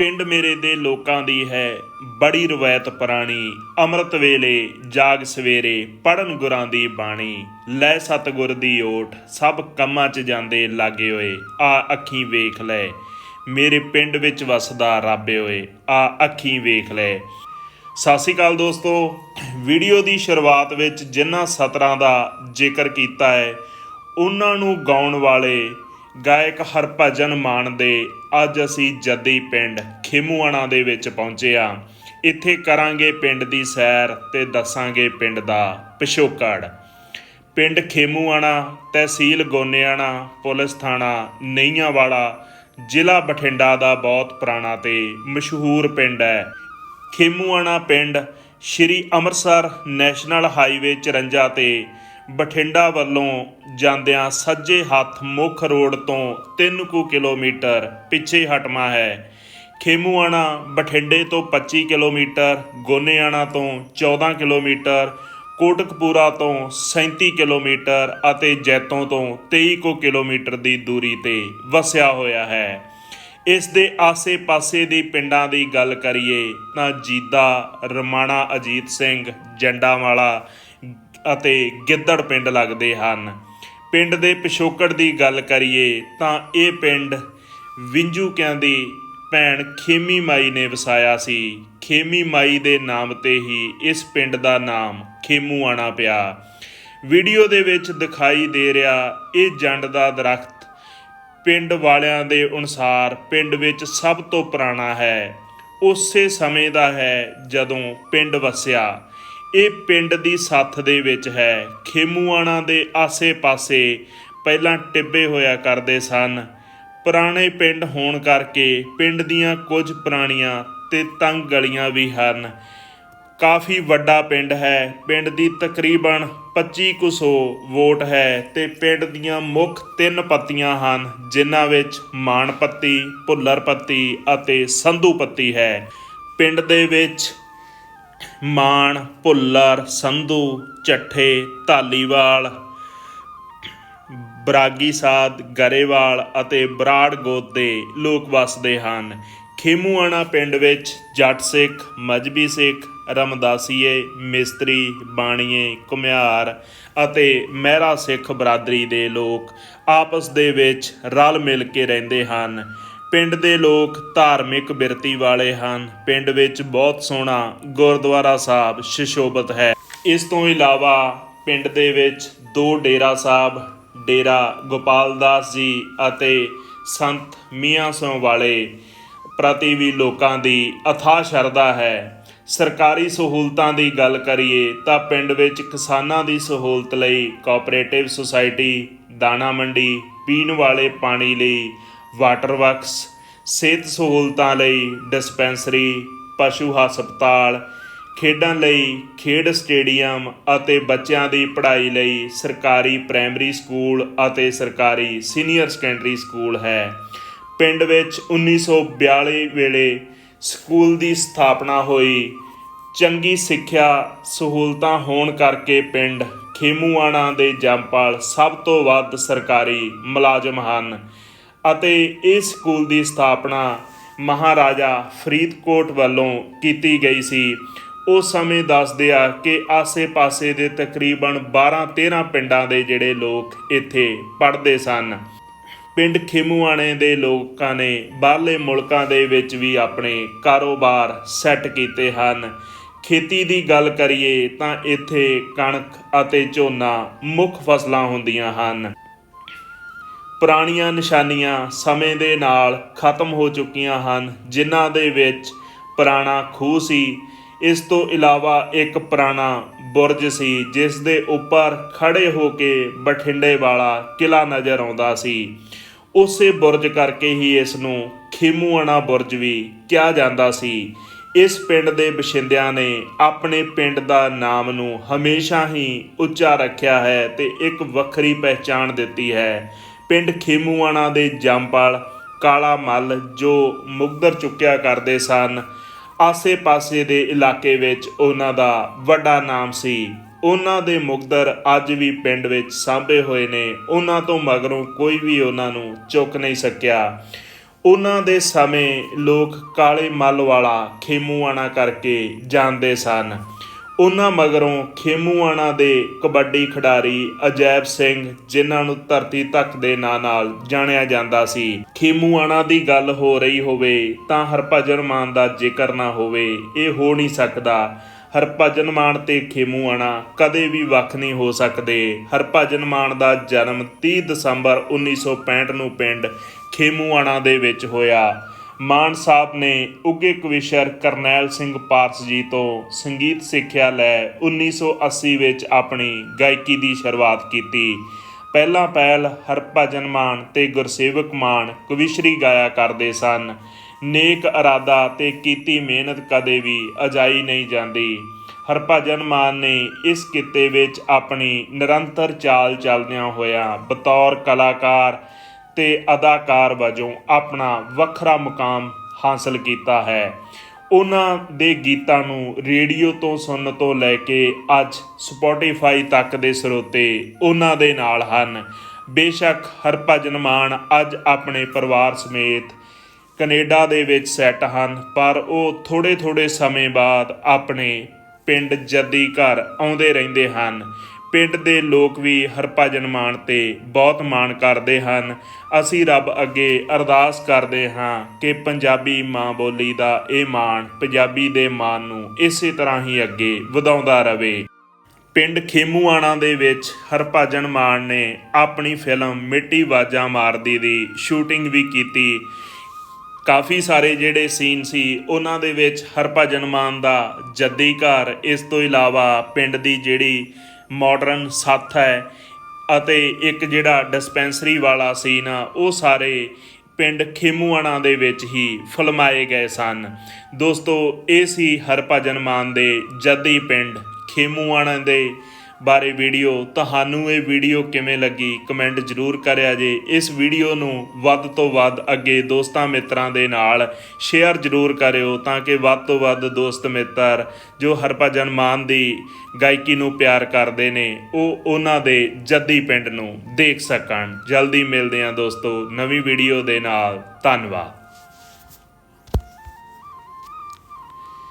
ਪਿੰਡ ਮੇਰੇ ਦੇ ਲੋਕਾਂ ਦੀ ਹੈ। ਬੜੀ ਰਵਾਇਤ ਪੁਰਾਣੀ, ਅੰਮ੍ਰਿਤ ਵੇਲੇ ਜਾਗ ਸਵੇਰੇ ਪੜਨ ਗੁਰਾਂ ਦੀ ਬਾਣੀ। ਲੈ ਸਤਗੁਰ ਦੀ ਓਟ, ਸਭ ਕੰਮਾਂ 'ਚ ਜਾਂਦੇ ਲਾਗੇ ਹੋਏ। ਆ ਅੱਖੀਂ ਵੇਖ ਲੈ, ਮੇਰੇ ਪਿੰਡ ਵਿੱਚ ਵਸਦਾ ਰੱਬ ਓਏ। ਆ ਅੱਖੀਂ ਵੇਖ ਲੈ। ਸਤਿ ਸ਼੍ਰੀ ਅਕਾਲ ਦੋਸਤੋ, ਵੀਡੀਓ ਦੀ ਸ਼ੁਰੂਆਤ ਵਿੱਚ ਜਿਨ੍ਹਾਂ ਸਤਰਾਂ ਦਾ ਜ਼ਿਕਰ ਕੀਤਾ ਹੈ, ਉਹਨਾਂ ਨੂੰ ਗਾਉਣ ਵਾਲੇ ਗਾਇਕ ਹਰਭਜਨ ਮਾਨ ਦੇ ਅੱਜ ਅਸੀਂ ਜੱਦੀ ਪਿੰਡ ਖੇਮੂਆਣਾ ਦੇ ਵਿੱਚ ਪਹੁੰਚੇ ਆ ਇੱਥੇ ਕਰਾਂਗੇ ਪਿੰਡ ਦੀ ਸੈਰ ਤੇ ਦੱਸਾਂਗੇ ਪਿੰਡ ਦਾ ਪਿਛੋਕੜ। ਪਿੰਡ ਖੇਮੂਆਣਾ, ਤਹਿਸੀਲ ਗੋਨਿਆਣਾ, ਪੁਲਿਸ ਥਾਣਾ ਨਈਆਂ ਵਾਲਾ ਜ਼ਿਲ੍ਹਾ ਬਠਿੰਡਾ ਦਾ ਬਹੁਤ ਪੁਰਾਣਾ ਤੇ ਮਸ਼ਹੂਰ ਪਿੰਡ ਹੈ। ਖੇਮੂਆਣਾ ਪਿੰਡ ਸ਼੍ਰੀ ਅੰਮ੍ਰਿਤਸਰ ਨੈਸ਼ਨਲ ਹਾਈਵੇ 54 ਤੇ ਬਠਿੰਡਾ ਵੱਲੋਂ ਜਾਂਦਿਆਂ ਸੱਜੇ ਹੱਥ ਮੁੱਖ ਰੋਡ ਤੋਂ 3 ਕੁ ਕਿਲੋਮੀਟਰ ਪਿੱਛੇ ਹਟਮਾ ਹੈ। ਖੇਮੂਆਣਾ ਬਠਿੰਡੇ ਤੋਂ 25 ਕਿਲੋਮੀਟਰ, ਗੋਨੇਆਣਾ ਤੋਂ 14 ਕਿਲੋਮੀਟਰ, ਕੋਟਕਪੂਰਾ ਤੋਂ 37 ਕਿਲੋਮੀਟਰ ਅਤੇ ਜੈਤੋਂ ਤੋਂ 23 ਕੁ ਕਿਲੋਮੀਟਰ ਦੀ ਦੂਰੀ ਤੇ ਵਸਿਆ ਹੋਇਆ ਹੈ। ਇਸ ਦੇ ਆਸੇ-ਪਾਸੇ ਦੇ ਪਿੰਡਾਂ ਦੀ ਗੱਲ ਕਰੀਏ ਤਾਂ ਜੀਦਾ ਰਮਾਣਾ ਅਜੀਤ ਸਿੰਘ ਜੰਡਾਵਾਲਾ ਅਤੇ ਗਿੱਦੜ ਪਿੰਡ ਲੱਗਦੇ ਹਨ। ਪਿੰਡ ਦੇ ਪਿਛੋਕੜ ਦੀ ਗੱਲ ਕਰੀਏ ਤਾਂ ਇਹ ਪਿੰਡ ਵਿੰਜੂਕਿਆਂ ਦੀ ਭੈਣ ਖੇਮੀ ਮਾਈ ਨੇ ਵਸਾਇਆ ਸੀ। ਖੇਮੀ ਮਾਈ ਦੇ ਨਾਮ ਤੇ ਹੀ ਇਸ ਪਿੰਡ ਦਾ ਨਾਮ ਖੇਮੂ ਖੇਮੂਆਣਾ ਪਿਆ। ਵੀਡੀਓ ਦੇ ਵਿੱਚ ਦਿਖਾਈ ਦੇ ਰਿਹਾ ਇਹ ਜੰਡ ਦਾ ਦਰਖਤ ਪਿੰਡ ਵਾਲਿਆਂ ਦੇ ਅਨੁਸਾਰ ਪਿੰਡ ਵਿੱਚ ਸਭ ਤੋਂ ਪੁਰਾਣਾ ਹੈ। ਉਸੇ ਸਮੇਂ ਦਾ ਹੈ ਜਦੋਂ ਪਿੰਡ ਵਸਿਆ। ਇਹ ਪਿੰਡ ਦੀ ਸੱਥ ਦੇ ਵਿੱਚ ਹੈ। ਖੇਮੂਆਣਾ ਦੇ ਆਸੇ-ਪਾਸੇ ਪਹਿਲਾਂ ਟਿੱਬੇ ਹੋਇਆ ਕਰਦੇ ਸਨ। ਪੁਰਾਣੇ ਪਿੰਡ ਹੋਣ ਕਰਕੇ ਪਿੰਡ ਦੀਆਂ ਕੁਝ ਪੁਰਾਣੀਆਂ ਤੇ ਤੰਗ ਗਲੀਆਂ ਵੀ ਹਨ। ਕਾਫੀ ਵੱਡਾ ਪਿੰਡ ਹੈ। ਪਿੰਡ ਦੀ ਤਕਰੀਬਨ 25 ਕੁ ਸੌ ਵੋਟ ਹੈ ਤੇ ਪਿੰਡ ਦੀਆਂ ਮੁੱਖ ਤਿੰਨ ਪੱਤੀਆਂ ਹਨ, ਜਿਨ੍ਹਾਂ ਵਿੱਚ ਮਾਣ ਪੱਤੀ ਭੁੱਲਰ ਪੱਤੀ ਅਤੇ ਸੰਧੂ ਪੱਤੀ ਹੈ। ਪਿੰਡ ਦੇ ਵਿੱਚ ਮਾਣ, ਭੁੱਲਰ, ਸੰਧੂ ਚੱਠੇ ਧਾਲੀਵਾਲ ਬਰਾਗੀ ਸਾਧ ਗਰੇਵਾਲ ਅਤੇ ਬਰਾੜ ਗੋਤ ਦੇ ਲੋਕ ਵਸਦੇ ਹਨ। ਖੇਮੂਆਣਾ ਪਿੰਡ ਵਿੱਚ ਜੱਟ ਸਿੱਖ, ਮਜਬੀ ਸਿੱਖ, ਰਮਦਾਸੀਏ, ਮਿਸਤਰੀ, ਬਾਣੀਏ ਕੁਮਿਆਰ ਅਤੇ ਮਹਿਰਾ ਸਿੱਖ ਬਰਾਦਰੀ ਦੇ ਲੋਕ ਆਪਸ ਦੇ ਵਿੱਚ ਰਲ ਮਿਲ ਕੇ ਰਹਿੰਦੇ ਹਨ। ਪਿੰਡ ਦੇ ਲੋਕ ਧਾਰਮਿਕ ਬਿਰਤੀ ਵਾਲੇ ਹਨ। ਪਿੰਡ ਵਿੱਚ ਬਹੁਤ ਸੋਹਣਾ ਗੁਰਦੁਆਰਾ ਸਾਹਿਬ ਸ਼ਿਸ਼ੋਭਤ ਹੈ। ਇਸ ਤੋਂ ਇਲਾਵਾ ਪਿੰਡ ਦੇ ਵਿੱਚ ਦੋ ਡੇਰਾ ਸਾਹਿਬ, ਡੇਰਾ ਗੋਪਾਲ ਦਾਸ ਜੀ ਅਤੇ ਸੰਤ ਮੀਆਂ ਸੋਂ ਵਾਲੇ ਪ੍ਰਤੀ ਵੀ ਲੋਕਾਂ ਦੀ ਅਥਾਹ ਸ਼ਰਧਾ ਹੈ। ਸਰਕਾਰੀ ਸਹੂਲਤਾਂ ਦੀ ਗੱਲ ਕਰੀਏ ਤਾਂ ਪਿੰਡ ਵਿੱਚ ਕਿਸਾਨਾਂ ਦੀ ਸਹੂਲਤ ਲਈ ਕੋਆਪਰੇਟਿਵ ਸੁਸਾਇਟੀ ਦਾਣਾ ਮੰਡੀ, ਪੀਣ ਵਾਲੇ ਪਾਣੀ ਲਈ ਵਾਟਰ ਵਰਕਸ, ਸਿਹਤ ਸਹੂਲਤਾਂ ਲਈ ਡਿਸਪੈਂਸਰੀ, ਪਸ਼ੂ ਹਸਪਤਾਲ, ਖੇਡਾਂ ਲਈ ਖੇਡ ਸਟੇਡੀਅਮ ਅਤੇ ਬੱਚਿਆਂ ਦੀ ਪੜ੍ਹਾਈ ਲਈ ਸਰਕਾਰੀ ਪ੍ਰਾਇਮਰੀ ਸਕੂਲ ਅਤੇ ਸਰਕਾਰੀ ਸੀਨੀਅਰ ਸੈਕੰਡਰੀ ਸਕੂਲ ਹੈ। ਪਿੰਡ ਵਿੱਚ 1942 ਵੇਲੇ ਸਕੂਲ ਦੀ ਸਥਾਪਨਾ ਹੋਈ। ਚੰਗੀ ਸਿੱਖਿਆ ਸਹੂਲਤਾਂ ਹੋਣ ਕਰਕੇ ਪਿੰਡ ਖੇਮੂਆਣਾ ਦੇ ਜੰਪਾਲ ਸਭ ਤੋਂ ਵੱਧ ਸਰਕਾਰੀ ਮੁਲਾਜ਼ਮ ਹਨ। ਅਤੇ ਇਸ ਸਕੂਲ ਦੀ ਸਥਾਪਨਾ ਮਹਾਰਾਜਾ ਫਰੀਦਕੋਟ ਵੱਲੋਂ ਕੀਤੀ ਗਈ ਸੀ। ਉਸ ਸਮੇਂ ਦੱਸਦੇ ਆ ਕਿ ਆਸੇ-ਪਾਸੇ ਦੇ ਤਕਰੀਬਨ 12-13 ਪਿੰਡਾਂ ਦੇ ਜਿਹੜੇ ਲੋਕ ਇੱਥੇ ਪੜ੍ਹਦੇ ਸਨ। ਪਿੰਡ ਖੇਮੂਆਣੇ ਦੇ ਲੋਕਾਂ ਨੇ ਬਾਹਰਲੇ ਮੁਲਕਾਂ ਦੇ ਵਿੱਚ ਵੀ ਆਪਣੇ ਕਾਰੋਬਾਰ ਸੈੱਟ ਕੀਤੇ ਹਨ। ਖੇਤੀ ਦੀ ਗੱਲ ਕਰੀਏ ਤਾਂ ਇੱਥੇ ਕਣਕ ਅਤੇ ਝੋਨਾ ਮੁੱਖ ਫਸਲਾਂ ਹੁੰਦੀਆਂ ਹਨ। ਪੁਰਾਣੀਆਂ ਨਿਸ਼ਾਨੀਆਂ ਸਮੇਂ ਦੇ ਨਾਲ ਖਤਮ ਹੋ ਚੁੱਕੀਆਂ ਹਨ, ਜਿਨ੍ਹਾਂ ਦੇ ਵਿੱਚ ਪੁਰਾਣਾ ਖੂਹ ਸੀ। ਇਸ ਤੋਂ ਇਲਾਵਾ ਇੱਕ ਪੁਰਾਣਾ ਬੁਰਜ ਸੀ, ਜਿਸ ਦੇ ਉੱਪਰ ਖੜੇ ਹੋ ਕੇ ਬਠਿੰਡੇ ਵਾਲਾ ਕਿਲਾ ਨਜ਼ਰ ਆਉਂਦਾ ਸੀ। ਉਸੇ ਬੁਰਜ ਕਰਕੇ ਹੀ ਇਸ ਨੂੰ ਖੇਮੂਆਣਾ ਬੁਰਜ ਵੀ ਕਿਹਾ ਜਾਂਦਾ ਸੀ। ਇਸ ਪਿੰਡ ਦੇ ਬਸ਼ਿੰਦਿਆਂ ਨੇ ਆਪਣੇ ਪਿੰਡ ਦਾ ਨਾਮ ਨੂੰ ਹਮੇਸ਼ਾ ਹੀ ਉੱਚਾ ਰੱਖਿਆ ਹੈ ਤੇ ਇੱਕ ਵੱਖਰੀ ਪਹਿਚਾਣ ਦਿੱਤੀ ਹੈ। ਪਿੰਡ ਖੇਮੂਆਣਾ ਦੇ ਜੰਪਾਲ ਕਾਲਾ ਮੱਲ ਜੋ ਮੁਗਦਰ ਚੁੱਕਿਆ ਕਰਦੇ ਸਨ, ਆਸੇ-ਪਾਸੇ ਦੇ ਇਲਾਕੇ ਵਿੱਚ ਉਹਨਾਂ ਦਾ ਵੱਡਾ ਨਾਮ ਸੀ। ਉਹਨਾਂ ਦੇ ਮੁਗਦਰ ਅੱਜ ਵੀ ਪਿੰਡ ਵਿੱਚ ਸਾਂਭੇ ਹੋਏ ਨੇ। ਉਹਨਾਂ ਤੋਂ ਮਗਰੋਂ ਕੋਈ ਵੀ ਉਹਨਾਂ ਨੂੰ ਚੁੱਕ ਨਹੀਂ ਸਕਿਆ। ਉਹਨਾਂ ਦੇ ਸਮੇਂ ਲੋਕ ਕਾਲੇ ਮੱਲ ਵਾਲਾ ਖੇਮੂਆਣਾ ਕਰਕੇ ਜਾਣਦੇ ਸਨ। ਉਹਨਾਂ ਮਗਰੋਂ ਖੇਮੂਆਣਾ ਦੇ ਕਬੱਡੀ ਖਿਡਾਰੀ ਅਜੈਬ ਸਿੰਘ, ਜਿਨ੍ਹਾਂ ਨੂੰ ਧਰਤੀ ਤੱਕ ਦੇ ਨਾਂ ਨਾਲ ਜਾਣਿਆ ਜਾਂਦਾ ਸੀ। ਖੇਮੂਆਣਾ ਦੀ ਗੱਲ ਹੋ ਰਹੀ ਹੋਵੇ ਤਾਂ ਹਰਭਜਨ ਮਾਨ ਦਾ ਜ਼ਿਕਰ ਨਾ ਹੋਵੇ, ਇਹ ਹੋ ਨਹੀਂ ਸਕਦਾ। ਹਰਭਜਨ ਮਾਨ ਤੇ ਖੇਮੂਆਣਾ ਕਦੇ ਵੀ ਵੱਖ ਨਹੀਂ ਹੋ ਸਕਦੇ। ਹਰਭਜਨ ਮਾਨ ਦਾ ਜਨਮ 30 ਦਸੰਬਰ 1965 ਨੂੰ ਪਿੰਡ ਖੇਮੂਆਣਾ ਦੇ ਵਿੱਚ ਹੋਇਆ। ਮਾਨ ਸਾਹਿਬ ਨੇ ਉੱਗੇ ਕਵਿਸ਼ਰ ਕਰਨੈਲ ਸਿੰਘ ਪਾਰਸ ਜੀ ਤੋਂ ਸੰਗੀਤ ਸਿੱਖਿਆ ਲੈ 1980 ਵਿੱਚ ਆਪਣੀ ਗਾਇਕੀ ਦੀ ਸ਼ੁਰੂਆਤ ਕੀਤੀ। ਪਹਿਲਾਂ ਪਹਿਲ ਹਰਭਜਨ ਮਾਨ ਤੇ ਗੁਰਸੇਵਕ ਮਾਨ ਕਵਿਸ਼ਰੀ ਗਾਇਆ ਕਰਦੇ ਸਨ। ਨੇਕ ਇਰਾਦਾ ਤੇ ਕੀਤੀ ਮਿਹਨਤ ਕਦੇ ਵੀ ਅਜਾਈ ਨਹੀਂ ਜਾਂਦੀ। ਹਰਭਜਨ ਮਾਨ ਨੇ ਇਸ ਕਿੱਤੇ ਵਿੱਚ ਆਪਣੀ ਨਿਰੰਤਰ ਚਾਲ ਚੱਲਦਿਆਂ ਹੋਇਆ ਬਤੌਰ ਕਲਾਕਾਰ ਤੇ ਅਦਾਕਾਰ ਵਜੋਂ ਆਪਣਾ ਵੱਖਰਾ ਮੁਕਾਮ ਹਾਸਲ ਕੀਤਾ ਹੈ। ਉਹਨਾਂ ਦੇ ਗੀਤਾਂ ਨੂੰ ਰੇਡੀਓ ਤੋਂ ਸੁਣਨ ਤੋਂ ਲੈ ਕੇ ਅੱਜ ਸਪੋਟੀਫਾਈ ਤੱਕ ਦੇ ਸਰੋਤੇ ਉਹਨਾਂ ਦੇ ਨਾਲ ਹਨ। ਬੇਸ਼ੱਕ ਹਰਭਜਨ ਮਾਨ ਅੱਜ ਆਪਣੇ ਪਰਿਵਾਰ ਸਮੇਤ ਕੈਨੇਡਾ ਦੇ ਵਿੱਚ ਸੈੱਟ ਹਨ, ਪਰ ਉਹ ਥੋੜੇ ਥੋੜੇ ਸਮੇਂ ਬਾਅਦ ਆਪਣੇ ਪਿੰਡ ਜੱਦੀ ਘਰ ਆਉਂਦੇ ਰਹਿੰਦੇ ਹਨ। ਪਿੰਡ ਦੇ ਲੋਕ ਵੀ ਹਰਭਜਨ ਮਾਨ ਤੇ ਬਹੁਤ ਮਾਣ ਕਰਦੇ ਹਨ। ਅਸੀਂ ਰੱਬ ਅੱਗੇ ਅਰਦਾਸ ਕਰਦੇ ਹਾਂ ਕਿ ਪੰਜਾਬੀ ਮਾਂ ਬੋਲੀ ਦਾ ਇਹ ਮਾਣ ਪੰਜਾਬੀ ਦੇ ਮਾਣ ਨੂੰ ਇਸੇ ਤਰ੍ਹਾਂ ਹੀ ਅੱਗੇ ਵਧਾਉਂਦਾ ਰਹੇ ਪਿੰਡ ਖੇਮੂਆਣਾ ਦੇ ਵਿੱਚ ਹਰਭਜਨ ਮਾਨ ਨੇ ਆਪਣੀ ਫਿਲਮ ਮਿੱਟੀ ਵਾਜਾਂ ਮਾਰਦੀ ਦੀ ਸ਼ੂਟਿੰਗ ਵੀ ਕੀਤੀ। ਕਾਫੀ ਸਾਰੇ ਜਿਹੜੇ ਸੀਨ ਸੀ, ਉਹਨਾਂ ਦੇ ਵਿੱਚ ਹਰਭਜਨ ਮਾਨ ਦਾ ਜੱਦੀ ਘਰ, ਇਸ ਤੋਂ ਇਲਾਵਾ ਪਿੰਡ ਦੀ ਜਿਹੜੀ ਮਾਡਰਨ ਸੱਥ ਹੈ ਅਤੇ ਇੱਕ ਜਿਹੜਾ ਡਿਸਪੈਂਸਰੀ ਵਾਲਾ ਸੀ ਨਾ ਉਹ ਸਾਰੇ ਪਿੰਡ ਖੇਮੂਆਣਾ ਦੇ ਵਿੱਚ ਹੀ ਫਿਲਮਾਏ ਗਏ ਸਨ। ਦੋਸਤੋ, ਇਹ ਸੀ ਹਰਭਜਨ ਮਾਨ ਦੇ ਜੱਦੀ ਪਿੰਡ ਖੇਮੂਆਣਾ ਦੇ ਬਾਰੇ ਵੀਡੀਓ, ਤੁਹਾਨੂੰ ਇਹ ਵੀਡੀਓ ਕਿਵੇਂ ਲੱਗੀ? ਕਮੈਂਟ ਜ਼ਰੂਰ ਕਰਿਆ ਜੇ। ਇਸ ਵੀਡੀਓ ਨੂੰ ਵੱਧ ਤੋਂ ਵੱਧ ਅੱਗੇ ਦੋਸਤਾਂ ਮਿੱਤਰਾਂ ਦੇ ਨਾਲ ਸ਼ੇਅਰ ਜ਼ਰੂਰ ਕਰਿਓ ਤਾਂ ਕਿ ਵੱਧ ਤੋਂ ਵੱਧ ਦੋਸਤ ਮਿੱਤਰ ਜੋ ਹਰਭਜਨ ਮਾਨ ਦੀ ਗਾਇਕੀ ਨੂੰ ਪਿਆਰ ਕਰਦੇ ਨੇ, ਉਹ ਉਹਨਾਂ ਦੇ ਜੱਦੀ ਪਿੰਡ ਨੂੰ ਦੇਖ ਸਕਣ। ਜਲਦੀ ਮਿਲਦੇ ਹਾਂ ਦੋਸਤੋ ਨਵੀਂ ਵੀਡੀਓ ਦੇ ਨਾਲ। ਧੰਨਵਾਦ।